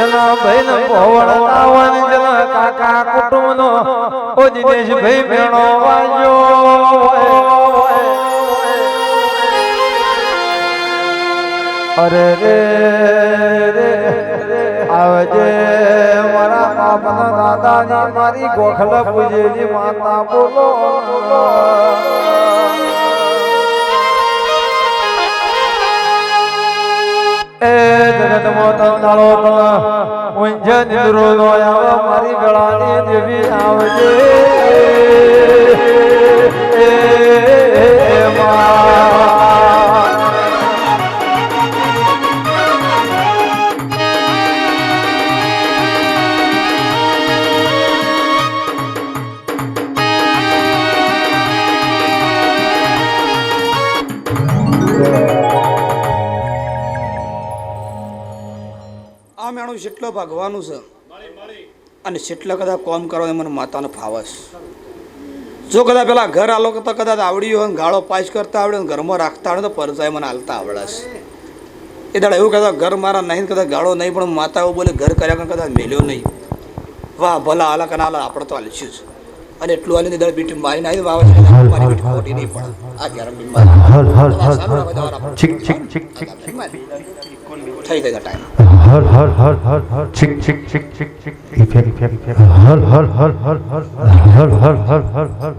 જના ભાઈ ને ભોવળ આવવાની કાકા કુટુંબ નો ઓ દિનેશ ભાઈ ભેણો વાજો. અરે રે રે આવજે મારા બાપના દાદાની મારી ગોખલા પૂજેલી માતા બોલો. જન્મો તમદાળો પણ મારી વેળાની દેવી આવજે. આ મેણું જેટલો ભાગવાનું છે અને જેટલા કદાચ કોમ કરો એ મને માતાનો ફાવસ જો કદાચ પેલા ઘર આલો તો કદાચ આવડ્યું હોય ગાળો પાસ કરતા આવડે ઘરમાં રાખતા આવડે તો પરજાય મને હાલતા આવડશે એ દાડા એવું કદાચ ઘર મારા નહીં કદાચ ગાળો નહીં પણ માતા એવું બોલે ઘર કર્યા વગર કદાચ મેલ્યો નહીં વાહ ભલા હાલા કના હાલા આપણે તો હાલશું જ અને એટલું હાલીને દાડા બીટ મારીને આવી વાવ નહીં પડે આ ગરમ થઈ જાય time har har har har har çık çık çık çık çık ipek ipek har har har har har har har har har